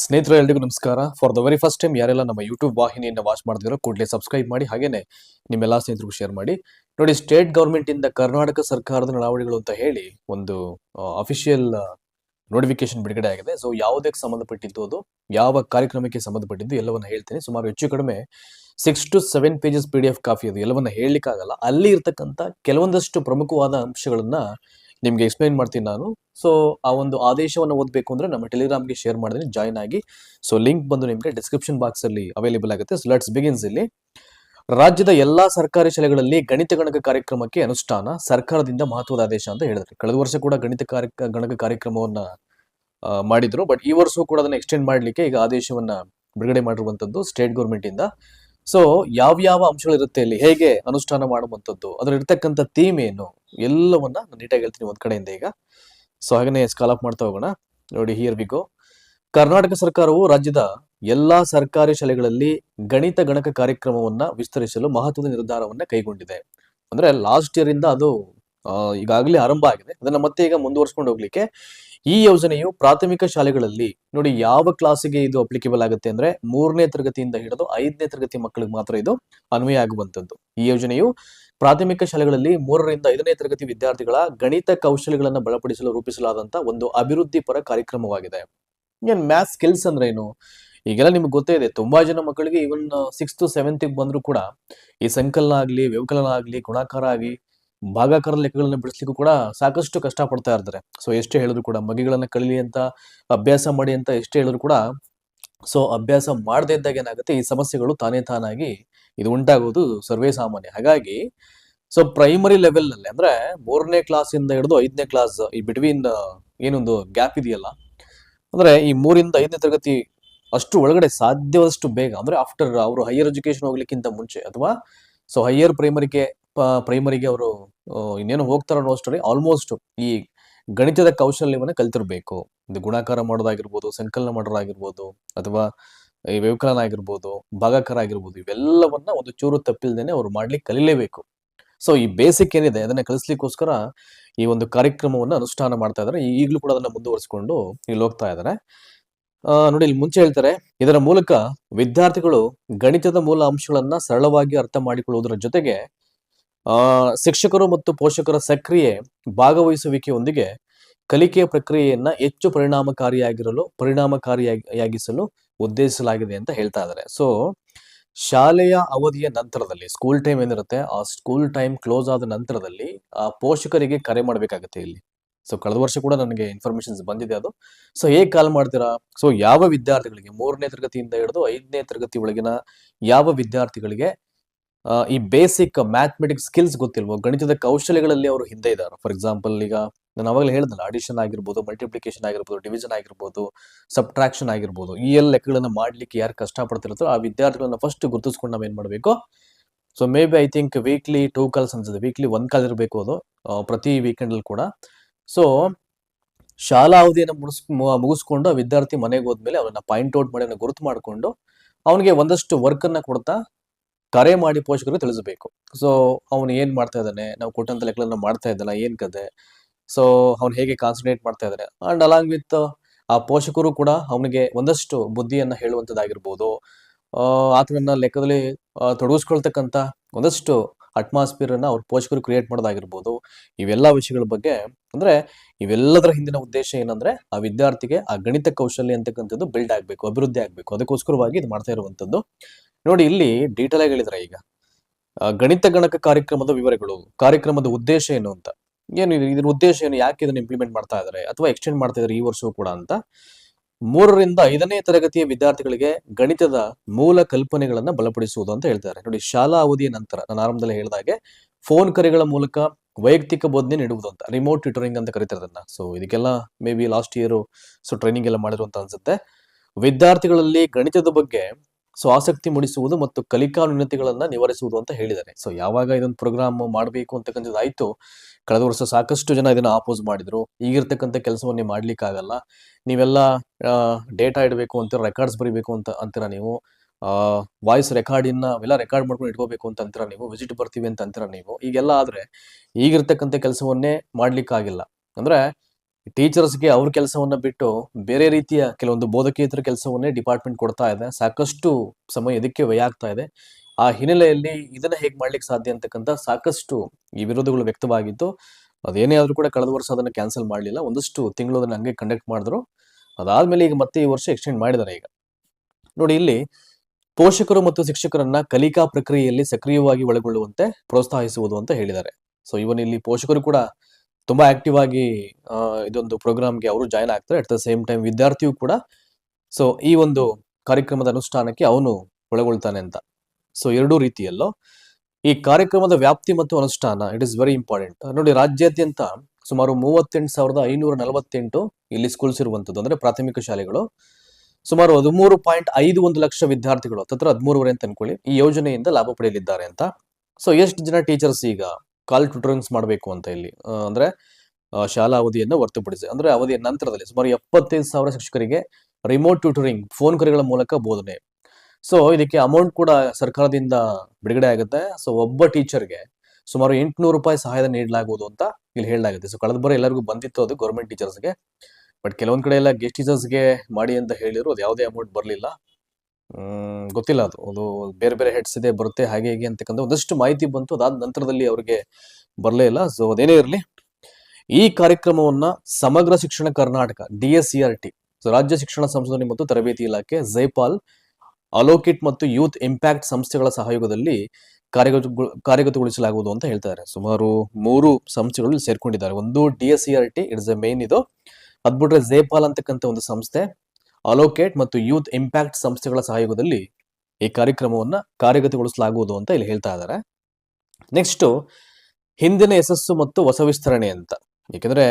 ಸ್ನೇಹಿತರೆ, ಎಲ್ರಿಗೂ ನಮಸ್ಕಾರ. For the very first time ಯಾರೆಲ್ಲ ನಮ್ಮ ಯೂಟ್ಯೂಬ್ ವಾಹಿನಿಯನ್ನು ವಾಚ್ ಮಾಡ್ತಿರೋ ಕೂಡಲೇ ಸಬ್ಸ್ಕ್ರೈಬ್ ಮಾಡಿ, ಹಾಗೇನೆ ನಿಮ್ಮೆಲ್ಲ ಸ್ನೇಹಿತರಿಗೂ ಶೇರ್ ಮಾಡಿ. ನೋಡಿ ಸ್ಟೇಟ್ ಗೌರ್ಮೆಂಟ್ ಇಂದ ಕರ್ನಾಟಕ ಸರ್ಕಾರದ ನಡಾವಳಿಗಳು ಅಂತ ಹೇಳಿ ಒಂದು ಅಫಿಷಿಯಲ್ ನೋಟಿಫಿಕೇಶನ್ ಬಿಡುಗಡೆ ಆಗಿದೆ. ಸೊ ಯಾವುದಕ್ಕೆ ಸಂಬಂಧಪಟ್ಟಿದ್ದು ಅದು, ಯಾವ ಕಾರ್ಯಕ್ರಮಕ್ಕೆ ಸಂಬಂಧಪಟ್ಟಿದ್ದು ಎಲ್ಲವನ್ನ ಹೇಳ್ತೇನೆ. ಸುಮಾರು ಹೆಚ್ಚು ಕಡಿಮೆ six to seven pages P D F copy ಅದು ಎಲ್ಲವನ್ನ ಹೇಳಲಿಕ್ಕಾಗಲ್ಲ. ಅಲ್ಲಿ ಇರ್ತಕ್ಕಂಥ ಕೆಲವೊಂದಷ್ಟು ಪ್ರಮುಖವಾದ ಅಂಶಗಳನ್ನ ನಿಮ್ಗೆ ಎಕ್ಸ್ಪ್ಲೈನ್ ಮಾಡ್ತೀನಿ ನಾನು. ಸೊ ಆ ಒಂದು ಆದೇಶವನ್ನು ಓದಬೇಕು ಅಂದ್ರೆ ನಮ್ಮ ಟೆಲಿಗ್ರಾಮ್ಗೆ ಶೇರ್ ಮಾಡಿದ್ರೆ ಜಾಯ್ನ್ ಆಗಿ. ಸೊ ಲಿಂಕ್ ಬಂದು ನಿಮಗೆ ಡಿಸ್ಕ್ರಿಪ್ಷನ್ ಬಾಕ್ಸ್ ಅಲ್ಲಿ ಅವೈಲೇಬಲ್ ಆಗುತ್ತೆ. ಸೊ ಲೆಟ್ಸ್ ಬಿಗಿನ್ಸ್ ಇಲ್ಲಿ. ರಾಜ್ಯದ ಎಲ್ಲಾ ಸರ್ಕಾರಿ ಶಾಲೆಗಳಲ್ಲಿ ಗಣಿತ ಗಣಕ ಕಾರ್ಯಕ್ರಮಕ್ಕೆ ಅನುಷ್ಠಾನ, ಸರ್ಕಾರದಿಂದ ಮಹತ್ವದ ಆದೇಶ ಅಂತ ಹೇಳಿದ್ರು. ಕಳೆದ ವರ್ಷ ಕೂಡ ಗಣಿತ ಕಾರ್ಯ, ಗಣಕ ಕಾರ್ಯಕ್ರಮವನ್ನ ಮಾಡಿದ್ರು. ಬಟ್ ಈ ವರ್ಷವೂ ಕೂಡ ಅದನ್ನ ಎಕ್ಸ್ಟೆಂಡ್ ಮಾಡ್ಲಿಕ್ಕೆ ಈಗ ಆದೇಶವನ್ನ ಬಿಡುಗಡೆ ಮಾಡಿರುವಂತದ್ದು ಸ್ಟೇಟ್ ಗೌರ್ಮೆಂಟ್ ಇಂದ. ಸೊ ಯಾವ್ಯಾವ ಅಂಶಗಳಿರುತ್ತೆ ಇಲ್ಲಿ? ಹೇಗೆ ಅನುಷ್ಠಾನ ಮಾಡುವಂಥದ್ದು? ಅದ್ರ ಇರ್ತಕ್ಕಂಥ ಥೀಮ್ ಏನು? ಎಲ್ಲವನ್ನ ನಾನು ನೀಟಾಗಿ ಹೇಳ್ತೀನಿ ಒಂದ್ ಕಡೆಯಿಂದ ಈಗ. ಸೊ ಹಾಗೇನೆ ಸ್ಕಾಲ್ ಆಫ್ ಮಾಡ್ತಾ ಹೋಗೋಣ. ನೋಡಿ ಹಿಯರ್ ಬಿಗೋ ಕರ್ನಾಟಕ ಸರ್ಕಾರವು ರಾಜ್ಯದ ಎಲ್ಲಾ ಸರ್ಕಾರಿ ಶಾಲೆಗಳಲ್ಲಿ ಗಣಿತ ಗಣಕ ಕಾರ್ಯಕ್ರಮವನ್ನ ವಿಸ್ತರಿಸಲು ಮಹತ್ವದ ನಿರ್ಧಾರವನ್ನ ಕೈಗೊಂಡಿದೆ. ಅಂದ್ರೆ ಲಾಸ್ಟ್ ಇಯರ್ ಇಂದ ಅದು ಈಗಾಗಲೇ ಆರಂಭ ಆಗಿದೆ. ಅದನ್ನ ಮತ್ತೆ ಈಗ ಮುಂದುವರ್ಸ್ಕೊಂಡು ಹೋಗ್ಲಿಕ್ಕೆ ಈ ಯೋಜನೆಯು ಪ್ರಾಥಮಿಕ ಶಾಲೆಗಳಲ್ಲಿ ನೋಡಿ ಯಾವ ಕ್ಲಾಸಿಗೆ ಇದು ಅಪ್ಲಿಕೇಬಲ್ ಆಗುತ್ತೆ ಅಂದ್ರೆ ಮೂರನೇ ತರಗತಿಯಿಂದ ಹಿಡಿದು ಐದನೇ ತರಗತಿ ಮಕ್ಕಳಿಗೆ ಮಾತ್ರ ಇದು ಅನ್ವಯ ಆಗುವಂತದ್ದು ಈ ಯೋಜನೆಯು ಪ್ರಾಥಮಿಕ ಶಾಲೆಗಳಲ್ಲಿ ಮೂರರಿಂದ ಐದನೇ ತರಗತಿ ವಿದ್ಯಾರ್ಥಿಗಳ ಗಣಿತ ಕೌಶಲ್ಯಗಳನ್ನು ಬಲಪಡಿಸಲು ರೂಪಿಸಲಾದಂತ ಒಂದು ಅಭಿವೃದ್ಧಿ ಪರ ಕಾರ್ಯಕ್ರಮವಾಗಿದೆ. ಏನ್ ಮ್ಯಾಥ್ ಸ್ಕಿಲ್ಸ್ ಅಂದ್ರೆ ಏನು? ಈಗೆಲ್ಲ ನಿಮ್ಗೆ ಗೊತ್ತೇ ಇದೆ, ತುಂಬಾ ಜನ ಮಕ್ಕಳಿಗೆ ಇವನ್ ಸಿಕ್ಸ್ತ್ ಸೆವೆಂತ್ ಬಂದ್ರು ಕೂಡ ಈ ಸಂಕಲನ ಆಗ್ಲಿ ವ್ಯವಕಲನ ಆಗ್ಲಿ, ಗುಣಾಕಾರ ಆಗ್ಲಿ ಭಾಗಾಕಾರ ಲೆಕ್ಕಗಳನ್ನ ಬಿಡಿಸ್ಲಿಕ್ಕೂ ಕೂಡ ಸಾಕಷ್ಟು ಕಷ್ಟ ಪಡ್ತಾ ಇರ್ತಾರೆ. ಸೊ ಎಷ್ಟೇ ಹೇಳಿದ್ರು ಕೂಡ ಮಗಿಗಳನ್ನ ಕಲೀಲಿ ಅಂತ, ಅಭ್ಯಾಸ ಮಾಡಿ ಅಂತ ಎಷ್ಟೇ ಹೇಳಿದ್ರು ಕೂಡ ಸೊ ಅಭ್ಯಾಸ ಮಾಡದೇ ಇದ್ದಾಗ ಏನಾಗುತ್ತೆ, ಈ ಸಮಸ್ಯೆಗಳು ತಾನೇ ತಾನಾಗಿ ಇದು ಉಂಟಾಗೋದು ಸರ್ವೇ ಸಾಮಾನ್ಯ. ಹಾಗಾಗಿ ಸೊ ಪ್ರೈಮರಿ ಲೆವೆಲ್ನಲ್ಲಿ ಅಂದ್ರೆ ಮೂರನೇ ಕ್ಲಾಸ್ ಇಂದ ಹಿಡಿದು ಐದನೇ ಕ್ಲಾಸ್ ಈ ಬಿಟ್ವೀನ್ ಏನೊಂದು ಗ್ಯಾಪ್ ಇದೆಯಲ್ಲ, ಅಂದ್ರೆ ಈ ಮೂರಿಂದ ಐದನೇ ತರಗತಿ ಅಷ್ಟು ಒಳಗಡೆ ಸಾಧ್ಯವಾದಷ್ಟು ಬೇಗ, ಅಂದ್ರೆ ಆಫ್ಟರ್ ಅವರು ಹೈಯರ್ ಎಜುಕೇಶನ್ ಹೋಗ್ಲಿಕ್ಕಿಂತ ಮುಂಚೆ, ಅಥವಾ ಸೊ ಹೈಯರ್ ಪ್ರೈಮರಿಗೆ ಪ್ರೈಮರಿಗೆ ಅವರು ಇನ್ನೇನು ಹೋಗ್ತಾರ ಅನ್ನೋ ಅಷ್ಟರಲ್ಲಿ ಆಲ್ಮೋಸ್ಟ್ ಈ ಗಣಿತದ ಕೌಶಲ್ಯವನ್ನು ಕಲ್ತಿರ್ಬೇಕು. ಇದು ಗುಣಾಕಾರ ಮಾಡೋದಾಗಿರ್ಬೋದು, ಸಂಕಲನ ಮಾಡೋದಾಗಿರ್ಬೋದು ಅಥವಾ ಈ ವ್ಯವಕಲನ ಆಗಿರ್ಬೋದು, ಭಾಗಾಕಾರ ಆಗಿರ್ಬೋದು, ಇವೆಲ್ಲವನ್ನ ಒಂದು ಚೂರು ತಪ್ಪಿಲ್ದೇನೆ ಅವ್ರು ಮಾಡ್ಲಿಕ್ಕೆ ಕಲಿಲೇಬೇಕು. ಸೊ ಈ ಬೇಸಿಕ್ ಏನಿದೆ, ಅದನ್ನ ಕಲಿಸ್ಲಿಕ್ಕೋಸ್ಕರ ಈ ಒಂದು ಕಾರ್ಯಕ್ರಮವನ್ನ ಅನುಷ್ಠಾನ ಮಾಡ್ತಾ ಇದ್ದಾರೆ ಈಗಲೂ ಕೂಡ ಅದನ್ನ ಮುಂದುವರಿಸಿಕೊಂಡು ಇಲ್ಲಿ ಹೋಗ್ತಾ ಇದ್ದಾರೆ ನೋಡಿ, ಇಲ್ಲಿ ಮುಂಚೆ ಹೇಳ್ತಾರೆ, ಇದರ ಮೂಲಕ ವಿದ್ಯಾರ್ಥಿಗಳು ಗಣಿತದ ಮೂಲ ಅಂಶಗಳನ್ನ ಸರಳವಾಗಿ ಅರ್ಥ ಮಾಡಿಕೊಳ್ಳುವುದರ ಜೊತೆಗೆ ಶಿಕ್ಷಕರು ಮತ್ತು ಪೋಷಕರ ಸಕ್ರಿಯ ಭಾಗವಹಿಸುವಿಕೆಯೊಂದಿಗೆ ಕಲಿಕೆಯ ಪ್ರಕ್ರಿಯೆಯನ್ನ ಹೆಚ್ಚು ಪರಿಣಾಮಕಾರಿಯಾಗಿರಲು, ಪರಿಣಾಮಕಾರಿಯಾಗಿಸಲು ಉದ್ದೇಶಿಸಲಾಗಿದೆ ಅಂತ ಹೇಳ್ತಾ ಇದ್ದಾರೆ ಸೊ ಶಾಲೆಯ ಅವಧಿಯ ನಂತರದಲ್ಲಿ ಸ್ಕೂಲ್ ಟೈಮ್ ಏನಿರುತ್ತೆ, ಆ ಸ್ಕೂಲ್ ಟೈಮ್ ಕ್ಲೋಸ್ ಆದ ನಂತರದಲ್ಲಿ, ಆ ಪೋಷಕರಿಗೆ ಕರೆ ಮಾಡಬೇಕಾಗುತ್ತೆ ಇಲ್ಲಿ. ಸೊ ಕಳೆದ ವರ್ಷ ಕೂಡ ನನಗೆ ಇನ್ಫಾರ್ಮೇಶನ್ಸ್ ಬಂದಿದೆ ಅದು. ಸೊ ಹೇಗೆ ಕಾಲ್ ಮಾಡ್ತೀರಾ? ಸೊ ಯಾವ ವಿದ್ಯಾರ್ಥಿಗಳಿಗೆ, ಮೂರನೇ ತರಗತಿಯಿಂದ ಹಿಡಿದು ಐದನೇ ತರಗತಿ ಒಳಗಿನ ಯಾವ ವಿದ್ಯಾರ್ಥಿಗಳಿಗೆ ಈ ಬೇಸಿಕ್ ಮ್ಯಾಥಮೆಟಿಕ್ಸ್ ಸ್ಕಿಲ್ಸ್ ಗೊತ್ತಿಲ್ವೋ? ಗಣಿತದ ಕೌಶಲ್ಯಗಳಲ್ಲಿ ಅವರು ಹಿಂದೆ ಇದ್ದಾರೆ. ಫಾರ್ ಎಕ್ಸಾಂಪಲ್ ಈಗ ನಾನು ಅವಾಗಲೇ ಹೇಳಿದ್ನಲ್ಲ ಅಡಿಷನ್ ಆಗಿರ್ಬೋದು ಮಲ್ಟಿಪ್ಲಿಕೇಶನ್ ಆಗಿರ್ಬೋದು ಡಿವಿಷನ್ ಆಗಿರ್ಬೋದು ಸಬ್ಟ್ರಾಕ್ಷನ್ ಆಗಿರ್ಬೋದು. ಈ ಎಲ್ಲ ಲೆಕ್ಕಗಳನ್ನ ಮಾಡ್ಲಿಕ್ಕೆ ಯಾರು ಕಷ್ಟಪಡ್ತಿರುತ್ತೋ ಆ ವಿದ್ಯಾರ್ಥಿಗಳನ್ನ ಫಸ್ಟ್ ಗುರುತಿಸ್ಕೊಂಡು ಏನು ಮಾಡಬೇಕು? So maybe I think weekly two calls ಅನ್ಸುತ್ತೆ. ವೀಕ್ಲಿ ಒಂದು ಕಾಲ್ ಇರಬೇಕು ಅದು ಪ್ರತಿ ವೀಕೆಂಡ್ ಅಲ್ಲಿ ಕೂಡ. ಸೊ ಶಾಲಾ ಅವಧಿಯನ್ನು ಮುಗಿಸ್ ಮುಗಿಸ್ಕೊಂಡು ವಿದ್ಯಾರ್ಥಿ ಮನೆಗೆ ಹೋದ್ಮೇಲೆ ಅವನ್ನ ಪಾಯಿಂಟ್ ಔಟ್ ಮಾಡಿ ಗುರುತು ಮಾಡಿಕೊಂಡು ಅವನಿಗೆ ಒಂದಷ್ಟು ವರ್ಕ್ ಅನ್ನ ಕೊಡ್ತಾ ಕರೆ ಮಾಡಿ ಪೋಷಕರಿಗೆ ತಿಳಿಸಬೇಕು. ಸೊ ಅವನು ಏನ್ ಮಾಡ್ತಾ ಇದ್ದಾನೆ? ನಾವು ಕೊಟ್ಟಂತ ಲೆಕ್ಕಗಳನ್ನ ಮಾಡ್ತಾ ಇದ್ದಾನೆ? ಏನ್ ಕತೆ? ಸೊ ಅವ್ನು ಹೇಗೆ ಕಾನ್ಸಂಟ್ರೇಟ್ ಮಾಡ್ತಾ ಇದ್ದಾನೆ? ಅಂಡ್ ಅಲಾಂಗ್ ವಿತ್ ಆ ಪೋಷಕರು ಕೂಡ ಅವನಿಗೆ ಒಂದಷ್ಟು ಬುದ್ಧಿಯನ್ನ ಹೇಳುವಂತದ್ದಾಗಿರ್ಬೋದು. ಆ, ಆತನನ್ನ ಲೆಕ್ಕದಲ್ಲಿ ತೊಡಗಿಸ್ಕೊಳ್ತಕ್ಕಂಥ ಒಂದಷ್ಟು ಅಟ್ಮಾಸ್ಫಿಯರ್ ಅನ್ನ ಅವ್ರ ಪೋಷಕರು ಕ್ರಿಯೇಟ್ ಮಾಡೋದಾಗಿರ್ಬೋದು. ಇವೆಲ್ಲ ವಿಷಯಗಳ ಬಗ್ಗೆ ಅಂದ್ರೆ ಇವೆಲ್ಲದರ ಹಿಂದಿನ ಉದ್ದೇಶ ಏನಂದ್ರೆ ಆ ವಿದ್ಯಾರ್ಥಿಗೆ ಆ ಗಣಿತ ಕೌಶಲ್ಯ ಅಂತಕ್ಕಂಥದ್ದು ಬಿಲ್ಡ್ ಆಗ್ಬೇಕು ಅಭಿವೃದ್ಧಿ ಆಗ್ಬೇಕು. ಅದಕ್ಕೋಸ್ಕರವಾಗಿ ಇದು ಮಾಡ್ತಾ ಇರುವಂತದ್ದು. ನೋಡಿ, ಇಲ್ಲಿ ಡೀಟೇಲ್ ಆಗಿ ಹೇಳಿದ್ರೆ ಈಗ ಗಣಿತ ಗಣಕ ಕಾರ್ಯಕ್ರಮದ ವಿವರಗಳು, ಕಾರ್ಯಕ್ರಮದ ಉದ್ದೇಶ ಏನು ಅಂತ, ಏನು ಇದು- ಇದ್ರ ಉದ್ದೇಶ ಏನು, ಯಾಕೆ ಇದನ್ನ ಇಂಪ್ಲಿಮೆಂಟ್ ಮಾಡ್ತಾ ಇದ್ದಾರೆ ಅಥವಾ ಎಕ್ಸ್ಟೆಂಡ್ ಮಾಡ್ತಾ ಇದ್ದಾರೆ ಈ ವರ್ಷವೂ ಕೂಡ ಅಂತ, ಮೂರರಿಂದ ಐದನೇ ತರಗತಿಯ ವಿದ್ಯಾರ್ಥಿಗಳಿಗೆ ಗಣಿತದ ಮೂಲ ಕಲ್ಪನೆಗಳನ್ನ ಬಲಪಡಿಸುವುದು ಅಂತ ಹೇಳ್ತಾರೆ ನೋಡಿ, ಶಾಲಾ ಅವಧಿಯ ನಂತರ, ನಾನು ಆರಂಭದಲ್ಲಿ ಹೇಳಿದಾಗೆ ಫೋನ್ ಕರೆಗಳ ಮೂಲಕ ವೈಯಕ್ತಿಕ ಬೋಧನೆ ನೀಡುವುದು ಅಂತ ರಿಮೋಟ್ ಟ್ಯೂಟರಿಂಗ್ ಅಂತ ಕರೀತಾರೆ ಅದನ್ನ. ಸೊ ಇದಕ್ಕೆಲ್ಲ maybe last year so training ಎಲ್ಲ ಮಾಡಿರು ಅಂತ ಅನ್ಸುತ್ತೆ. ವಿದ್ಯಾರ್ಥಿಗಳಲ್ಲಿ ಗಣಿತದ ಬಗ್ಗೆ ಸೊ ಆಸಕ್ತಿ ಮೂಡಿಸುವುದು ಮತ್ತು ಕಲಿಕಾ ನ್ಯೂನತೆಗಳನ್ನ ನಿವಾರಿಸುವುದು ಅಂತ ಹೇಳಿದ್ದಾರೆ. ಸೊ ಯಾವಾಗ ಇದೊಂದು ಪ್ರೋಗ್ರಾಮ್ ಮಾಡಬೇಕು ಅಂತಕ್ಕಂಥದ್ದು ಆಯಿತು, ಕಳೆದ ವರ್ಷ ಸಾಕಷ್ಟು ಜನ ಇದನ್ನ ಆಪೋಸ್ ಮಾಡಿದ್ರು. ಈಗಿರ್ತಕ್ಕಂಥ ಕೆಲಸವನ್ನೇ ಮಾಡ್ಲಿಕ್ಕೆ ಆಗಲ್ಲ ನೀವೆಲ್ಲ ಡೇಟಾ ಇಡಬೇಕು ಅಂತ ರೆಕಾರ್ಡ್ಸ್ ಬರೀಬೇಕು ಅಂತ ಅಂತೀರ ನೀವು? ವಾಯ್ಸ್ ರೆಕಾರ್ಡಿನ ಅವೆಲ್ಲ ರೆಕಾರ್ಡ್ ಮಾಡ್ಕೊಂಡು ಇಟ್ಕೋಬೇಕು ಅಂತ ಅಂತೀರ ನೀವು? ವಿಸಿಟ್ ಬರ್ತೀವಿ ಅಂತ ಅಂತೀರ ನೀವು? ಈಗೆಲ್ಲ ಆದ್ರೆ ಈಗಿರ್ತಕ್ಕಂಥ ಕೆಲಸವನ್ನೇ ಮಾಡ್ಲಿಕ್ಕಾಗಿಲ್ಲ. ಅಂದ್ರೆ ಟೀಚರ್ಸ್ಗೆ ಅವ್ರ ಕೆಲಸವನ್ನ ಬಿಟ್ಟು ಬೇರೆ ರೀತಿಯ ಕೆಲವೊಂದು ಬೋಧಕೇತರ ಕೆಲಸವನ್ನೇ ಡಿಪಾರ್ಟ್ಮೆಂಟ್ ಕೊಡ್ತಾ ಇದೆ. ಸಾಕಷ್ಟು ಸಮಯ ಇದಕ್ಕೆ ವ್ಯಯ ಆಗ್ತಾ ಇದೆ. ಆ ಹಿನ್ನೆಲೆಯಲ್ಲಿ ಇದನ್ನ ಹೇಗೆ ಮಾಡ್ಲಿಕ್ಕೆ ಸಾಧ್ಯ ಅಂತಕ್ಕಂಥ ಸಾಕಷ್ಟು ಈ ವಿರೋಧಗಳು ವ್ಯಕ್ತವಾಗಿತ್ತು ಅದೇನೇ ಆದ್ರೂ ಕೂಡ ಕಳೆದ ವರ್ಷ ಅದನ್ನ ಕ್ಯಾನ್ಸಲ್ ಮಾಡಲಿಲ್ಲ. ಒಂದಷ್ಟು ತಿಂಗಳು ಅದನ್ನ ಹಂಗೆ ಕಂಡಕ್ಟ್ ಮಾಡಿದ್ರು. ಅದಾದ್ಮೇಲೆ ಈಗ ಮತ್ತೆ ಈ ವರ್ಷ ಎಕ್ಸ್ಟೆಂಡ್ ಮಾಡಿದ್ದಾರೆ ಈಗ. ನೋಡಿ, ಇಲ್ಲಿ ಪೋಷಕರು ಮತ್ತು ಶಿಕ್ಷಕರನ್ನ ಕಲಿಕಾ ಪ್ರಕ್ರಿಯೆಯಲ್ಲಿ ಸಕ್ರಿಯವಾಗಿ ಒಳಗೊಳ್ಳುವಂತೆ ಪ್ರೋತ್ಸಾಹಿಸುವುದು ಅಂತ ಹೇಳಿದ್ದಾರೆ. ಸೊ, ಇವನ್ ಇಲ್ಲಿ ಪೋಷಕರು ಕೂಡ ತುಂಬಾ ಆಕ್ಟಿವ್ ಆಗಿ ಇದೊಂದು ಪ್ರೋಗ್ರಾಮ್ಗೆ ಅವರು ಜಾಯ್ನ್ ಆಗ್ತಾರೆ. ಅಟ್ ದ ಸೇಮ್ ಟೈಮ್ ವಿದ್ಯಾರ್ಥಿಯು ಕೂಡ. ಸೊ ಈ ಒಂದು ಕಾರ್ಯಕ್ರಮದ ಅನುಷ್ಠಾನಕ್ಕೆ ಅವನು ಒಳಗೊಳ್ತಾನೆ ಅಂತ. ಸೊ ಎರಡೂ ರೀತಿಯಲ್ಲೋ ಈ ಕಾರ್ಯಕ್ರಮದ ವ್ಯಾಪ್ತಿ ಮತ್ತು ಅನುಷ್ಠಾನ ಇಟ್ ಇಸ್ ವೆರಿ ಇಂಪಾರ್ಟೆಂಟ್ ನೋಡಿ, ರಾಜ್ಯಾದ್ಯಂತ ಸುಮಾರು ಮೂವತ್ತೆಂಟು ಸಾವಿರದ ಐನೂರ ನಲವತ್ತೆಂಟು ಇಲ್ಲಿ ಸ್ಕೂಲ್ಸ್ ಇರುವಂತದ್ದು ಅಂದ್ರೆ ಪ್ರಾಥಮಿಕ ಶಾಲೆಗಳು. ಸುಮಾರು ಹದಿಮೂರು ಪಾಯಿಂಟ್ ಐದು ಒಂದು ಲಕ್ಷ ವಿದ್ಯಾರ್ಥಿಗಳು ಹತ್ತಿರ ಹದಿಮೂರುವರೆ ಅಂತ ಅನ್ಕೊಳ್ಳಿ, ಈ ಯೋಜನೆಯಿಂದ ಲಾಭ ಪಡೆಯಲಿದ್ದಾರೆ ಅಂತ. ಸೊ ಎಷ್ಟು ಜನ ಟೀಚರ್ಸ್ ಈಗ? ಕಾಲ್ ಟ್ಯೂಟರಿಂಗ್ಸ್ ಮಾಡಬೇಕು ಅಂತ ಇಲ್ಲಿ. ಅಂದ್ರೆ ಶಾಲಾ ಅವಧಿಯನ್ನು ಹೊರತುಪಡಿಸಿ. ಅಂದ್ರೆ, ಅವಧಿಯ ನಂತರದಲ್ಲಿ ಸುಮಾರು ಎಪ್ಪತ್ತೈದು ಸಾವಿರ ಶಿಕ್ಷಕರಿಗೆ ರಿಮೋಟ್ ಟ್ಯೂಟರಿಂಗ್ ಫೋನ್ ಕರೆಗಳ ಮೂಲಕ ಬೋಧನೆ. ಸೊ ಇದಕ್ಕೆ ಅಮೌಂಟ್ ಕೂಡ ಸರ್ಕಾರದಿಂದ ಬಿಡುಗಡೆ ಆಗುತ್ತೆ. ಸೊ ಒಬ್ಬ ಟೀಚರ್ಗೆ ಸುಮಾರು ಎಂಟುನೂರು ರೂಪಾಯಿ ಸಹಾಯ ನೀಡಲಾಗುವುದು ಅಂತ ಇಲ್ಲಿ ಹೇಳಲಾಗುತ್ತೆ. ಸೊ ಕಳೆದ ಬಾರಿ ಎಲ್ಲರಿಗೂ ಬಂದಿತ್ತು ಅದು ಗೌರ್ಮೆಂಟ್ ಟೀಚರ್ಸ್ಗೆ ಬಟ್ ಕೆಲವೊಂದು ಕಡೆ ಎಲ್ಲ ಗೆಸ್ಟ್ ಟೀಚರ್ಸ್ಗೆ ಮಾಡಿ ಅಂತ ಹೇಳಿದ್ರು. ಅದು ಯಾವುದೇ ಅಮೌಂಟ್ ಬರಲಿಲ್ಲ. ಗೊತ್ತಿಲ್ಲ ಅದು. ಅದು ಬೇರೆ ಬೇರೆ ಹೆಡ್ಸ್ ಇದೆ, ಬರುತ್ತೆ, ಹಾಗೆ ಹೀಗೆ ಅಂತಕ್ಕಂಥ ಒಂದಷ್ಟು ಮಾಹಿತಿ ಬಂತು. ಅದಾದ ನಂತರದಲ್ಲಿ ಅವರಿಗೆ ಬರಲೇ ಇಲ್ಲ. ಸೊ ಅದೇನೇ ಇರಲಿ. ಈ ಕಾರ್ಯಕ್ರಮವನ್ನ Samagra Shikshana Karnataka D S C R T ರಾಜ್ಯ ಶಿಕ್ಷಣ ಸಂಶೋಧನೆ ಮತ್ತು ತರಬೇತಿ ಇಲಾಖೆ ಜೈಪಾಲ್ ಅಲೋಕಿಟ್ ಮತ್ತು ಯೂತ್ ಇಂಪ್ಯಾಕ್ಟ್ ಸಂಸ್ಥೆಗಳ ಸಹಯೋಗದಲ್ಲಿ ಕಾರ್ಯಗತ ಕಾರ್ಯಗತಗೊಳಿಸಲಾಗುವುದು ಅಂತ ಹೇಳ್ತಾರೆ. ಸುಮಾರು ಮೂರು ಸಂಸ್ಥೆಗಳು ಸೇರ್ಕೊಂಡಿದ್ದಾರೆ. ಒಂದು D S C R T it's a main ಇದು. ಅದ್ಬಿಟ್ರೆ ಜೇಪಾಲ್ ಅಂತಕ್ಕಂಥ ಒಂದು ಸಂಸ್ಥೆ. ಅಲೋಕೇಟ್ ಮತ್ತು ಯೂತ್ ಇಂಪ್ಯಾಕ್ಟ್ ಸಂಸ್ಥೆಗಳ ಸಹಯೋಗದಲ್ಲಿ ಈ ಕಾರ್ಯಕ್ರಮವನ್ನು ಕಾರ್ಯಗತಗೊಳಿಸಲಾಗುವುದು ಅಂತ ಇಲ್ಲಿ ಹೇಳ್ತಾ ಇದ್ದಾರೆ ನೆಕ್ಸ್ಟು ಹಿಂದಿನ ಯಶಸ್ಸು ಮತ್ತು ಹೊಸ ವಿಸ್ತರಣೆ ಅಂತ. ಏಕೆಂದರೆ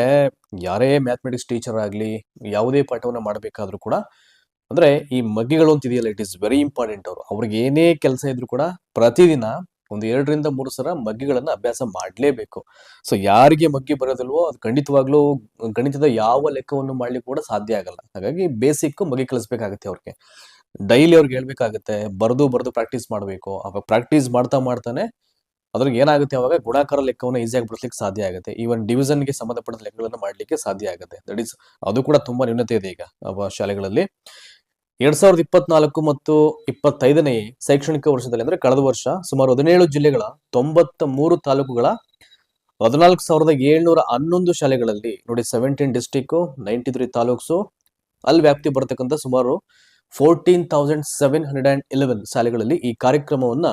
ಯಾರೇ ಮ್ಯಾಥಮೆಟಿಕ್ಸ್ ಟೀಚರ್ ಆಗಲಿ, ಯಾವುದೇ ಪಾಠವನ್ನು ಮಾಡಬೇಕಾದ್ರೂ ಕೂಡ, ಅಂದರೆ ಈ ಮಗ್ಗಿಗಳು ಅಂತಿದೆಯಲ್ಲ ಇಟ್ ಇಸ್ ವೆರಿ ಇಂಪಾರ್ಟೆಂಟ್ ಅವರು. ಅವ್ರಿಗೆ ಏನೇ ಕೆಲಸ ಇದ್ರು ಕೂಡ ಪ್ರತಿದಿನ ಒಂದು ಎರಡರಿಂದ ಮೂರು ಸಲ ಮಗ್ಗಿಗಳನ್ನ ಅಭ್ಯಾಸ ಮಾಡಲೇಬೇಕು. ಸೊ ಯಾರಿಗೆ ಮಗ್ಗಿ ಬರೋದಿಲ್ವೋ ಅದು ಖಂಡಿತವಾಗ್ಲೂ ಗಣಿತದ ಯಾವ ಲೆಕ್ಕವನ್ನು ಮಾಡ್ಲಿಕ್ಕೆ ಕೂಡ ಸಾಧ್ಯ ಆಗಲ್ಲ. ಹಾಗಾಗಿ ಬೇಸಿಕ್ ಮಗ್ಗಿ ಕಲಿಸ್ಬೇಕಾಗುತ್ತೆ ಅವ್ರಿಗೆ. ಡೈಲಿ ಅವ್ರಿಗೆ ಹೇಳ್ಬೇಕಾಗತ್ತೆ, ಬರೆದು ಬರೆದು ಪ್ರಾಕ್ಟೀಸ್ ಮಾಡಬೇಕು. ಅವಾಗ ಪ್ರಾಕ್ಟೀಸ್ ಮಾಡ್ತಾ ಮಾಡ್ತಾನೆ ಅದ್ರಿಗೆ ಏನಾಗುತ್ತೆ ಅವಾಗ ಗುಣಾಕಾರ ಲೆಕ್ಕವನ್ನು ಈಸಿಯಾಗಿ ಬಿಡಿಸ್ಲಿಕ್ಕೆ ಸಾಧ್ಯ ಆಗುತ್ತೆ. ಈವನ್ ಡಿವಿಷನ್ಗೆ ಸಂಬಂಧಪಟ್ಟ ಲೆಕ್ಕಗಳನ್ನು ಮಾಡ್ಲಿಕ್ಕೆ ಸಾಧ್ಯ ಆಗುತ್ತೆ. ದಟ್ ಇಸ್ ಅದು ಕೂಡ ತುಂಬಾ ನ್ಯೂನತೆ ಇದೆ ಈಗ ಶಾಲೆಗಳಲ್ಲಿ. ಎರಡ್ ಸಾವಿರದ ಇಪ್ಪತ್ನಾಲ್ಕು ಮತ್ತು ಇಪ್ಪತ್ತೈದನೇ ಶೈಕ್ಷಣಿಕ ವರ್ಷದಲ್ಲಿ ಅಂದ್ರೆ ಕಳೆದ ವರ್ಷ ಸುಮಾರು ಹದಿನೇಳು ಜಿಲ್ಲೆಗಳ ತೊಂಬತ್ತ ಮೂರು ತಾಲೂಕುಗಳ ಹದಿನಾಲ್ಕು ಸಾವಿರದ ಏಳ್ನೂರ ಹನ್ನೊಂದು ಶಾಲೆಗಳಲ್ಲಿ ನೋಡಿ seventeen district ninety three taluks, ಅಲ್ಲಿ ವ್ಯಾಪ್ತಿ ಬರ್ತಕ್ಕಂಥ ಸುಮಾರು fourteen thousand seven hundred and eleven ಶಾಲೆಗಳಲ್ಲಿ ಈ ಕಾರ್ಯಕ್ರಮವನ್ನ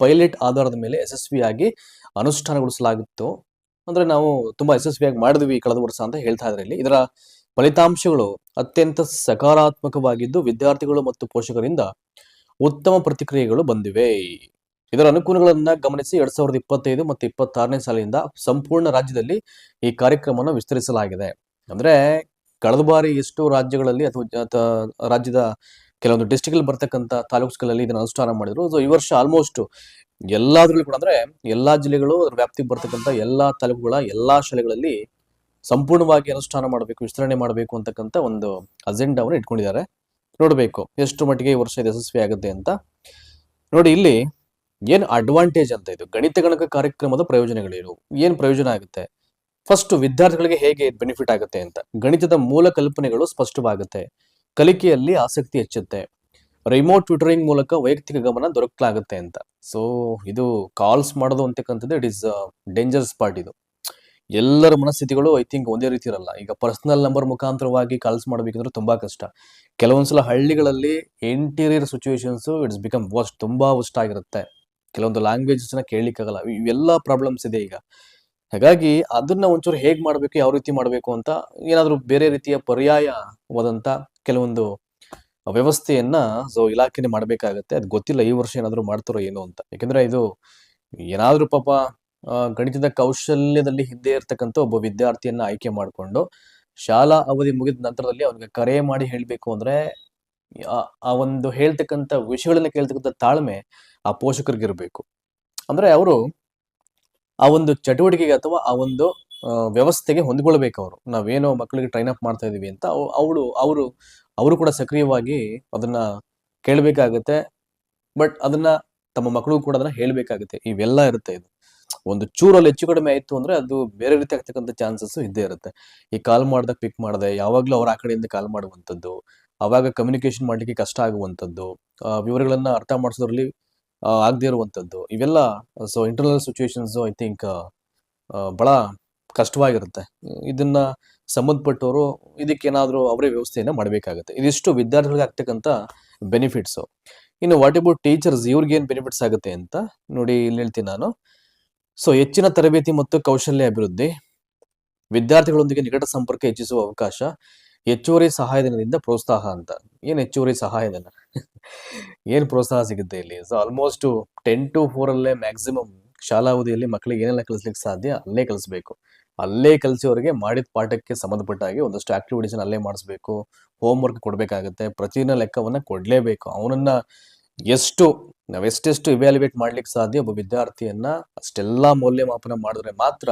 ಪೈಲಟ್ ಆಧಾರದ ಮೇಲೆ ಯಶಸ್ವಿಯಾಗಿ ಅನುಷ್ಠಾನಗೊಳಿಸಲಾಗಿತ್ತು. ಅಂದ್ರೆ ನಾವು ತುಂಬಾ ಯಶಸ್ವಿಯಾಗಿ ಮಾಡಿದ್ವಿ ಕಳೆದ ವರ್ಷ ಅಂತ ಹೇಳ್ತಾ ಇದ್ದಾರೆ ಇಲ್ಲಿ. ಇದರ ಫಲಿತಾಂಶಗಳು ಅತ್ಯಂತ ಸಕಾರಾತ್ಮಕವಾಗಿದ್ದು ವಿದ್ಯಾರ್ಥಿಗಳು ಮತ್ತು ಪೋಷಕರಿಂದ ಉತ್ತಮ ಪ್ರತಿಕ್ರಿಯೆಗಳು ಬಂದಿವೆ. ಇದರ ಅನುಕೂಲಗಳನ್ನ ಗಮನಿಸಿ ಎರಡ್ ಸಾವಿರದ ಇಪ್ಪತ್ತೈದು ಮತ್ತು ಇಪ್ಪತ್ತಾರನೇ ಸಾಲಿನಿಂದ ಸಂಪೂರ್ಣ ರಾಜ್ಯದಲ್ಲಿ ಈ ಕಾರ್ಯಕ್ರಮವನ್ನು ವಿಸ್ತರಿಸಲಾಗಿದೆ. ಅಂದ್ರೆ ಕಳೆದ ಬಾರಿ ಎಷ್ಟು ರಾಜ್ಯಗಳಲ್ಲಿ ಅಥವಾ ರಾಜ್ಯದ ಕೆಲವೊಂದು ಡಿಸ್ಟಿಕ್ ಅಲ್ಲಿ ಬರ್ತಕ್ಕಂಥ ತಾಲೂಕ್ಸ್ಗಳಲ್ಲಿ ಇದನ್ನ ಅನುಷ್ಠಾನ ಮಾಡಿದ್ರು. ಸೊ, ಈ ವರ್ಷ ಆಲ್ಮೋಸ್ಟ್ ಎಲ್ಲಾದ್ರಲ್ಲೂ ಕೂಡ ಅಂದ್ರೆ ಎಲ್ಲಾ ಜಿಲ್ಲೆಗಳು ಅದರ ವ್ಯಾಪ್ತಿಗೆ ಬರ್ತಕ್ಕಂಥ ಎಲ್ಲಾ ತಾಲೂಕುಗಳ ಎಲ್ಲಾ ಶಾಲೆಗಳಲ್ಲಿ ಸಂಪೂರ್ಣವಾಗಿ ಅನುಷ್ಠಾನ ಮಾಡಬೇಕು, ವಿಸ್ತರಣೆ ಮಾಡಬೇಕು ಅಂತಕ್ಕಂಥ ಒಂದು ಅಜೆಂಡಾವನ್ನು ಇಟ್ಕೊಂಡಿದ್ದಾರೆ. ನೋಡಬೇಕು ಎಷ್ಟು ಮಟ್ಟಿಗೆ ಈ ವರ್ಷ ಯಶಸ್ವಿ ಆಗುತ್ತೆ ಅಂತ. ನೋಡಿ ಇಲ್ಲಿ ಏನು ಅಡ್ವಾಂಟೇಜ್ ಅಂತ ಇದು. ಗಣಿತ ಗಣಕ ಕಾರ್ಯಕ್ರಮದ ಪ್ರಯೋಜನಗಳೇನು? ಏನು ಪ್ರಯೋಜನ ಆಗುತ್ತೆ? ಫಸ್ಟ್ ವಿದ್ಯಾರ್ಥಿಗಳಿಗೆ ಹೇಗೆ ಬೆನಿಫಿಟ್ ಆಗುತ್ತೆ ಅಂತ. ಗಣಿತದ ಮೂಲ ಕಲ್ಪನೆಗಳು ಸ್ಪಷ್ಟವಾಗುತ್ತೆ. ಕಲಿಕೆಯಲ್ಲಿ ಆಸಕ್ತಿ ಹೆಚ್ಚುತ್ತೆ. ರಿಮೋಟ್ ಟ್ಯೂಟರಿಂಗ್ ಮೂಲಕ ವೈಯಕ್ತಿಕ ಗಮನ ದೊರಕಲಾಗುತ್ತೆ ಅಂತ. ಸೊ ಇದು ಕಾಲ್ಸ್ ಮಾಡೋದು ಅಂತಕ್ಕಂಥದ್ದು ಇಟ್ ಇಸ್ ಡೇಂಜರಸ್ ಪಾರ್ಟ್ ಇದು. ಎಲ್ಲರ ಮನಸ್ಥಿತಿಗಳು ಐ ಥಿಂಕ್ ಒಂದೇ ರೀತಿ ಇರಲ್ಲ. ಈಗ ಪರ್ಸನಲ್ ನಂಬರ್ ಮುಖಾಂತರವಾಗಿ ಕಾಲ್ಸ್ ಮಾಡಬೇಕಂದ್ರೆ ತುಂಬಾ ಕಷ್ಟ. ಕೆಲವೊಂದ್ಸಲ ಹಳ್ಳಿಗಳಲ್ಲಿ interior situations it's become worst ತುಂಬಾ ವರ್ಸ್ಟ್ ಆಗಿರುತ್ತೆ. ಕೆಲವೊಂದು ಲ್ಯಾಂಗ್ವೇಜಸ್ನ ಕೇಳಲಿಕ್ಕಾಗಲ್ಲ. ಇವೆಲ್ಲ ಪ್ರಾಬ್ಲಮ್ಸ್ ಇದೆ ಈಗ. ಹಾಗಾಗಿ ಅದನ್ನ ಒಂಚೂರು ಹೇಗೆ ಮಾಡಬೇಕು, ಯಾವ ರೀತಿ ಮಾಡಬೇಕು ಅಂತ ಏನಾದರೂ ಬೇರೆ ರೀತಿಯ ಪರ್ಯಾಯವಾದಂತ ಕೆಲವೊಂದು ವ್ಯವಸ್ಥೆಯನ್ನ ಸೊ ಇಲಾಖೆನೆ ಮಾಡಬೇಕಾಗತ್ತೆ. ಅದು ಗೊತ್ತಿಲ್ಲ ಈ ವರ್ಷ ಏನಾದರೂ ಮಾಡ್ತಾರೋ ಏನೋ ಅಂತ. ಯಾಕಂದ್ರೆ ಇದು ಏನಾದರೂ ಪಾಪ ಗಣಿತದ ಕೌಶಲ್ಯದಲ್ಲಿ ಹಿಂದೆ ಇರ್ತಕ್ಕಂಥ ಒಬ್ಬ ವಿದ್ಯಾರ್ಥಿಯನ್ನ ಆಯ್ಕೆ ಮಾಡಿಕೊಂಡು ಶಾಲಾ ಅವಧಿ ಮುಗಿದ ನಂತರದಲ್ಲಿ ಅವನಿಗೆ ಕರೆ ಮಾಡಿ ಹೇಳ್ಬೇಕು ಅಂದ್ರೆ, ಆ- ಒಂದು ಹೇಳ್ತಕ್ಕಂಥ ವಿಷಯಗಳನ್ನ ಕೇಳ್ತಕ್ಕಂಥ ತಾಳ್ಮೆ ಆ ಪೋಷಕರಿಗಿರ್ಬೇಕು. ಅಂದ್ರೆ ಅವರು ಆ ಒಂದು ಚಟುವಟಿಕೆಗೆ ಅಥವಾ ಆ ಒಂದು ವ್ಯವಸ್ಥೆಗೆ ಹೊಂದ್ಕೊಳ್ಬೇಕು ಅವರು. ನಾವೇನೋ ಮಕ್ಕಳಿಗೆ ಟ್ರೈನ್ ಅಪ್ ಮಾಡ್ತಾ ಇದೀವಿ ಅಂತ ಅವ್- ಅವಳು, ಅವರು ಅವರು ಕೂಡ ಸಕ್ರಿಯವಾಗಿ ಅದನ್ನ ಕೇಳಬೇಕಾಗತ್ತೆ. ಬಟ್ ಅದನ್ನ ತಮ್ಮ ಮಕ್ಕಳಿಗೂ ಕೂಡ ಅದನ್ನ ಹೇಳ್ಬೇಕಾಗುತ್ತೆ. ಇವೆಲ್ಲ ಇರುತ್ತೆ ಇದು. ಒಂದು ಚೂರಲ್ಲಿ ಹೆಚ್ಚು ಕಡಿಮೆ ಆಯಿತು ಅಂದ್ರೆ ಅದು ಬೇರೆ ರೀತಿ ಆಗ್ತಕ್ಕಂಥ ಚಾನ್ಸಸ್ ಇದ್ದೇ ಇರುತ್ತೆ. ಈ ಕಾಲ್ ಮಾಡ್ದಾಗ ಪಿಕ್ ಮಾಡಿದೆ, ಯಾವಾಗಲೂ ಅವ್ರ ಆ ಕಡೆಯಿಂದ ಕಾಲ್ ಮಾಡುವಂಥದ್ದು, ಅವಾಗ ಕಮ್ಯುನಿಕೇಶನ್ ಮಾಡಲಿಕ್ಕೆ ಕಷ್ಟ ಆಗುವಂಥದ್ದು ವಿವರಗಳನ್ನು ಅರ್ಥ ಮಾಡಿಸೋದ್ರಲ್ಲಿ ಆಗದೇ ಇರುವಂಥದ್ದು. ಇವೆಲ್ಲ so internal situations I think ಬಹಳ ಕಷ್ಟವಾಗಿರುತ್ತೆ. ಇದನ್ನ ಸಂಬಂಧಪಟ್ಟವರು ಇದಕ್ಕೇನಾದರೂ ಅವರೇ ವ್ಯವಸ್ಥೆಯನ್ನು ಮಾಡಬೇಕಾಗುತ್ತೆ. ಇದಿಷ್ಟು ವಿದ್ಯಾರ್ಥಿಗಳಿಗೆ ಆಗ್ತಕ್ಕಂಥ ಬೆನಿಫಿಟ್ಸು ಇನ್ನು ವಾಟ್ ಅಬೌಟ್ ಟೀಚರ್ಸ್ ಇವ್ರಿಗೆ ಏನು ಬೆನಿಫಿಟ್ಸ್ ಆಗುತ್ತೆ ಅಂತ ನೋಡಿ ಇಲ್ಲಿ ಹೇಳ್ತೀನಿ ನಾನು. ಸೊ ಹೆಚ್ಚಿನ ತರಬೇತಿ ಮತ್ತು ಕೌಶಲ್ಯ ಅಭಿವೃದ್ಧಿ, ವಿದ್ಯಾರ್ಥಿಗಳೊಂದಿಗೆ ನಿಕಟ ಸಂಪರ್ಕ ಹೆಚ್ಚಿಸುವ ಅವಕಾಶ, ಹೆಚ್ಚುವರಿ ಸಹಾಯಧನದಿಂದ ಪ್ರೋತ್ಸಾಹ ಅಂತ. ಏನು ಹೆಚ್ಚುವರಿ ಸಹಾಯಧನ? ಏನು ಪ್ರೋತ್ಸಾಹ ಸಿಗುತ್ತೆ ಇಲ್ಲಿ? ಸೊ ಆಲ್ಮೋಸ್ಟ್ ಟೆನ್ ಟು ಫೋರಲ್ಲೇ ಮ್ಯಾಕ್ಸಿಮಮ್ ಶಾಲಾ ಅವಧಿಯಲ್ಲಿ ಮಕ್ಕಳಿಗೆ ಏನೆಲ್ಲ ಕಲಿಸ್ಲಿಕ್ಕೆ ಸಾಧ್ಯ? ಅಲ್ಲೇ ಕಲಿಸ್ಬೇಕು. ಅಲ್ಲೇ ಕಲಿಸೋರಿಗೆ ಮಾಡಿದ ಪಾಠಕ್ಕೆ ಸಂಬಂಧಪಟ್ಟ ಹಾಗೆ ಒಂದಷ್ಟು ಆಕ್ಟಿವಿಟೀಸ್ ಅಲ್ಲೇ ಮಾಡಿಸ್ಬೇಕು. ಹೋಮ್ ವರ್ಕ್ ಕೊಡ್ಬೇಕಾಗತ್ತೆ. ಪ್ರತಿದಿನ ಲೆಕ್ಕವನ್ನ ಕೊಡ್ಲೇಬೇಕು. ಅವನನ್ನ ಎಷ್ಟು, ನಾವೆಷ್ಟೆಷ್ಟು ಇವ್ಯಾಲ್ಯುವೇಟ್ ಮಾಡ್ಲಿಕ್ಕೆ ಸಾಧ್ಯ? ಒಬ್ಬ ವಿದ್ಯಾರ್ಥಿಯನ್ನ ಅಷ್ಟೆಲ್ಲಾ ಮೌಲ್ಯಮಾಪನ ಮಾಡಿದ್ರೆ ಮಾತ್ರ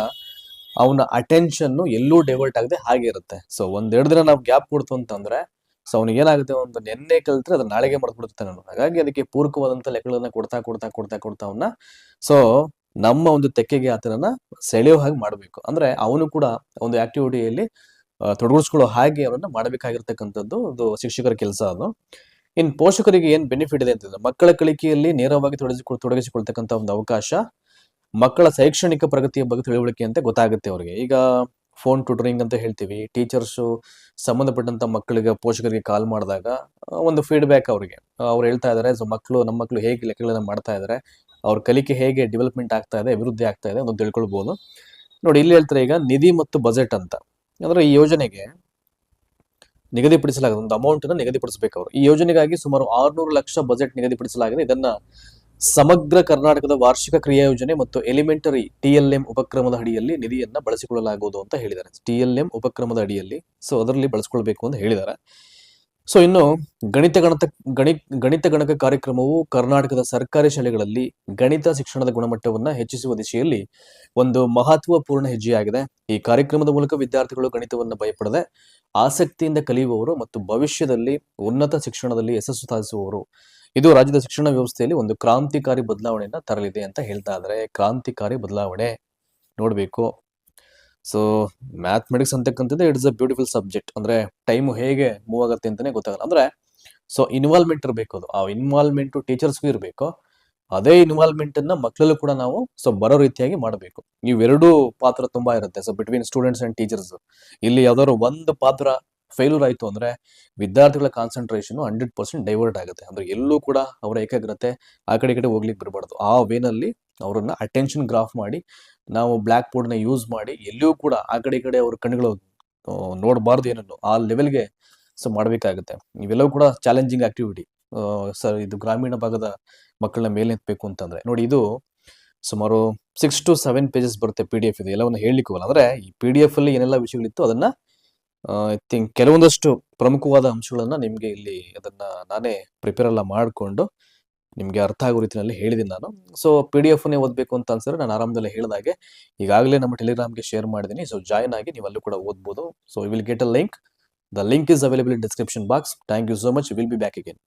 ಅವನ ಅಟೆನ್ಷನ್ ಎಲ್ಲೂ ಡೈವರ್ಟ್ ಆಗದೆ ಹಾಗೆ ಇರುತ್ತೆ. ಸೊ ಒಂದೆರಡು ದಿನ ನಾವು ಗ್ಯಾಪ್ ಕೊಡ್ತು ಅಂತಂದ್ರೆ ಸೊ ಅವ್ನಿಗೆ ಏನಾಗುತ್ತೆ ಒಂದು ನೆನ್ನೆ ಕಲ್ತ್ರೆ ಅದನ್ನ ನಾಳೆಗೆ ಮಾಡ್ಕೊಡ್ತಾನೆ ನಾನು. ಹಾಗಾಗಿ ಅದಕ್ಕೆ ಪೂರಕವಾದಂತ ಲೆಕ್ಕಗಳನ್ನ ಕೊಡ್ತಾ ಕೊಡ್ತಾ ಕೊಡ್ತಾ ಕೊಡ್ತಾ ಅವನ್ನ ಸೊ ನಮ್ಮ ಒಂದು ತೆಕ್ಕೆಗೆ ಆತನನ್ನ ಸೆಳೆಯೋ ಹಾಗೆ ಮಾಡಬೇಕು. ಅಂದ್ರೆ ಅವನು ಕೂಡ ಒಂದು ಆಕ್ಟಿವಿಟಿಯಲ್ಲಿ ತೊಡಗಿಸ್ಕೊಳ್ಳೋ ಹಾಗೆ ಅವರನ್ನ ಮಾಡಬೇಕಾಗಿರ್ತಕ್ಕಂಥದ್ದು ಒಂದು ಶಿಕ್ಷಕರ ಕೆಲಸ ಅದು. ಇನ್ ಪೋಷಕರಿಗೆ ಏನ್ ಬೆನಿಫಿಟ್ ಇದೆ ಅಂತಂದ್ರೆ ಮಕ್ಕಳ ಕಲಿಕೆಯಲ್ಲಿ ನೇರವಾಗಿ ತೊಡಗಿಸಿಕೊಳ್ ಒಂದು ಅವಕಾಶ, ಮಕ್ಕಳ ಶೈಕ್ಷಣಿಕ ಪ್ರಗತಿಯ ಬಗ್ಗೆ ತಿಳುವಳಿಕೆ ಅಂತ ಗೊತ್ತಾಗುತ್ತೆ ಅವರಿಗೆ. ಈಗ ಫೋನ್ ಟ್ಯೂಟರಿಂಗ್ ಅಂತ ಹೇಳ್ತೀವಿ ಟೀಚರ್ಸು ಸಂಬಂಧಪಟ್ಟಂತ ಮಕ್ಕಳಿಗೆ, ಪೋಷಕರಿಗೆ ಕಾಲ್ ಮಾಡಿದಾಗ ಒಂದು ಫೀಡ್ಬ್ಯಾಕ್ ಅವರಿಗೆ. ಅವ್ರು ಹೇಳ್ತಾ ಇದ್ದಾರೆ ಸೊ ಮಕ್ಕಳು ನಮ್ಮ ಮಕ್ಕಳು ಹೇಗೆ ಲೆಕ್ಕಗಳನ್ನ ಮಾಡ್ತಾ ಇದ್ದಾರೆ ಅವ್ರ ಕಲಿಕೆ ಹೇಗೆ ಡೆವಲಪ್ಮೆಂಟ್ ಆಗ್ತಾ ಇದೆ, ಅಭಿವೃದ್ಧಿ ಆಗ್ತಾ ಇದೆ ಅಂತ ತಿಳ್ಕೊಳ್ಬೋದು. ನೋಡಿ, ಇಲ್ಲಿ ಹೇಳ್ತಾರೆ ಈಗ ನಿಧಿ ಮತ್ತು ಬಜೆಟ್ ಅಂತ. ಅಂದ್ರೆ ಈ ಯೋಜನೆಗೆ ನಿಗದಿಪಡಿಸಲಾಗಿದೆ, ಒಂದು ಅಮೌಂಟ್ ಅನ್ನು ನಿಗದಿಪಡಿಸಬೇಕು ಅವರು ಈ ಯೋಜನೆಗಾಗಿ ಸುಮಾರು ಆರ್ನೂರು ಲಕ್ಷ ಬಜೆಟ್ ನಿಗದಿಪಡಿಸಲಾಗಿದೆ. ಇದನ್ನ ಸಮಗ್ರ ಕರ್ನಾಟಕದ ವಾರ್ಷಿಕ ಕ್ರಿಯಾ ಯೋಜನೆ ಮತ್ತು ಎಲಿಮೆಂಟರಿ ಟಿಎಲ್ಎಂ ಉಪಕ್ರಮದ ಅಡಿಯಲ್ಲಿ ನಿಧಿಯನ್ನ ಬಳಸಿಕೊಳ್ಳಲಾಗುವುದು ಅಂತ ಹೇಳಿದ್ದಾರೆ. ಟಿಎಲ್ಎಂ ಉಪಕ್ರಮದ ಅಡಿಯಲ್ಲಿ, ಸೊ ಅದರಲ್ಲಿ ಬಳಸಿಕೊಳ್ಬೇಕು ಅಂತ ಹೇಳಿದ್ದಾರೆ. ಸೊ ಇನ್ನು ಗಣಿತ ಗಣತ, ಗಣಿ, ಗಣಿತ ಗಣಕ ಕಾರ್ಯಕ್ರಮವು ಕರ್ನಾಟಕದ ಸರ್ಕಾರಿ ಶಾಲೆಗಳಲ್ಲಿ ಗಣಿತ ಶಿಕ್ಷಣದ ಗುಣಮಟ್ಟವನ್ನು ಹೆಚ್ಚಿಸುವ ದಿಶೆಯಲ್ಲಿ ಒಂದು ಮಹತ್ವಪೂರ್ಣ ಹೆಜ್ಜೆಯಾಗಿದೆ. ಈ ಕಾರ್ಯಕ್ರಮದ ಮೂಲಕ ವಿದ್ಯಾರ್ಥಿಗಳು ಗಣಿತವನ್ನು ಭಯಪಡದೆ ಆಸಕ್ತಿಯಿಂದ ಕಲಿಯುವವರು ಮತ್ತು ಭವಿಷ್ಯದಲ್ಲಿ ಉನ್ನತ ಶಿಕ್ಷಣದಲ್ಲಿ ಯಶಸ್ಸು ಸಾಧಿಸುವವರು. ಇದು ರಾಜ್ಯದ ಶಿಕ್ಷಣ ವ್ಯವಸ್ಥೆಯಲ್ಲಿ ಒಂದು ಕ್ರಾಂತಿಕಾರಿ ಬದಲಾವಣೆಯನ್ನು ತರಲಿದೆ ಅಂತ ಹೇಳ್ತಾ ಇದ್ದಾರೆ ಕ್ರಾಂತಿಕಾರಿ ಬದಲಾವಣೆ. ನೋಡ್ಬೇಕು. ಸೊ ಮ್ಯಾಥಮೆಟಿಕ್ಸ್ ಅಂತಕ್ಕಂಥದ್ದು ಇಟ್ಸ್ ಅ ಬ್ಯೂಟಿಫುಲ್ ಸಬ್ಜೆಕ್ಟ್ ಅಂದ್ರೆ ಟೈಮ್ ಹೇಗೆ ಮೂವ್ ಆಗುತ್ತೆ ಅಂತಾನೆ ಗೊತ್ತಾಗಲ್ಲ. ಅಂದ್ರೆ ಸೊ ಇನ್ವಾಲ್ವ್ಮೆಂಟ್ ಇರಬೇಕು ಅದು. ಆ ಇನ್ವಾಲ್ವ್ಮೆಂಟ್ ಟೀಚರ್ಸ್ಗೂ ಇರಬೇಕು. ಅದೇ ಇನ್ವಾಲ್ವ್ಮೆಂಟ್ ಅನ್ನ ಮಕ್ಕಳಲ್ಲೂ ಕೂಡ ನಾವು ಸೊ ಬರೋ ರೀತಿಯಾಗಿ ಮಾಡಬೇಕು. ಇವೆರಡೂ ಪಾತ್ರ ತುಂಬಾ ಇರುತ್ತೆ. So between students and teachers ಇಲ್ಲಿ ಯಾವ್ದಾದ್ರು ಒಂದು ಪಾತ್ರ ಫೇಲ್ಯೂರ್ ಆಯಿತು ಅಂದ್ರೆ, ವಿದ್ಯಾರ್ಥಿಗಳ ಕಾನ್ಸಂಟ್ರೇಷನ್ ಹಂಡ್ರೆಡ್ ಪರ್ಸೆಂಟ್ ಡೈವರ್ಟ್ ಆಗುತ್ತೆ. ಅಂದ್ರೆ, ಎಲ್ಲೂ ಕೂಡ ಅವರ ಏಕಾಗ್ರತೆ ಆ ಕಡೆ ಕಡೆ ಹೋಗ್ಲಿಕ್ಕೆ ಬರಬಾರ್ದು ಆ ವೇನಲ್ಲಿ ಅವರನ್ನು ಅಟೆನ್ಷನ್ ಗ್ರಾಫ್ ಮಾಡಿ ನಾವು ಬ್ಲ್ಯಾಕ್ ಬೋರ್ಡ್ನ ಯೂಸ್ ಮಾಡಿ ಎಲ್ಲಿಯೂ ಕೂಡ ಆ ಕಡೆ ಈ ಕಡೆ ಅವ್ರ ಕಣ್ಣುಗಳು ನೋಡಬಾರ್ದು ಏನನ್ನು, ಆ ಲೆವೆಲ್ಗೆ ಸೊ ಮಾಡಬೇಕಾಗುತ್ತೆ. ಇವೆಲ್ಲವೂ ಕೂಡ ಚಾಲೆಂಜಿಂಗ್ ಆಕ್ಟಿವಿಟಿ ಸರ್, ಇದು ಗ್ರಾಮೀಣ ಭಾಗದ ಮಕ್ಕಳನ್ನ ಮೇಲೆತ್ತಬೇಕು ಅಂತಂದ್ರೆ. ನೋಡಿ, ಇದು ಸುಮಾರು ಸಿಕ್ಸ್ ಟು ಸೆವೆನ್ ಪೇಜಸ್ ಬರುತ್ತೆ ಪಿ ಡಿ ಎಫ್ ಇದು. ಎಲ್ಲವನ್ನು ಹೋಗಲ್ಲ ಅಂದ್ರೆ ಈ ಪಿ ಡಿ ಎಫಲ್ಲಿ ಏನೆಲ್ಲ ವಿಷಯಗಳಿತ್ತು ಅದನ್ನ ಐ ಥಿಂಕ್ ಕೆಲವೊಂದಷ್ಟು ಪ್ರಮುಖವಾದ ಅಂಶಗಳನ್ನು ನಿಮಗೆ ಇಲ್ಲಿ ಅದನ್ನ ನಾನೇ ಪ್ರಿಪೇರ್ ಎಲ್ಲ ಮಾಡಿಕೊಂಡು ನಿಮ್ಗೆ ಅರ್ಥ ಆಗೋ ರೀತಿಯಲ್ಲಿ ಹೇಳಿದ್ದೀನಿ ನಾನು. ಸೊ ಪಿ ಡಿ ಎಫ್ನೇ ಓದಬೇಕು ಅಂತ ಅನ್ಸಿದ್ರೆ ನಾನು ಆರಾಮದಲ್ಲೇ ಹೇಳಿದಾಗೆ ಈಗಾಗಲೇ ನಮ್ಮ ಟೆಲಿಗ್ರಾಮ್ಗೆ ಶೇರ್ ಮಾಡಿದ್ದೀನಿ ಸೊ ಜಾಯ್ನ್ ಆಗಿ ನೀವು ಅಲ್ಲೂ ಕೂಡ ಓದ್ಬೋದು. So will get a link the link is available in description box thank you so much will be back again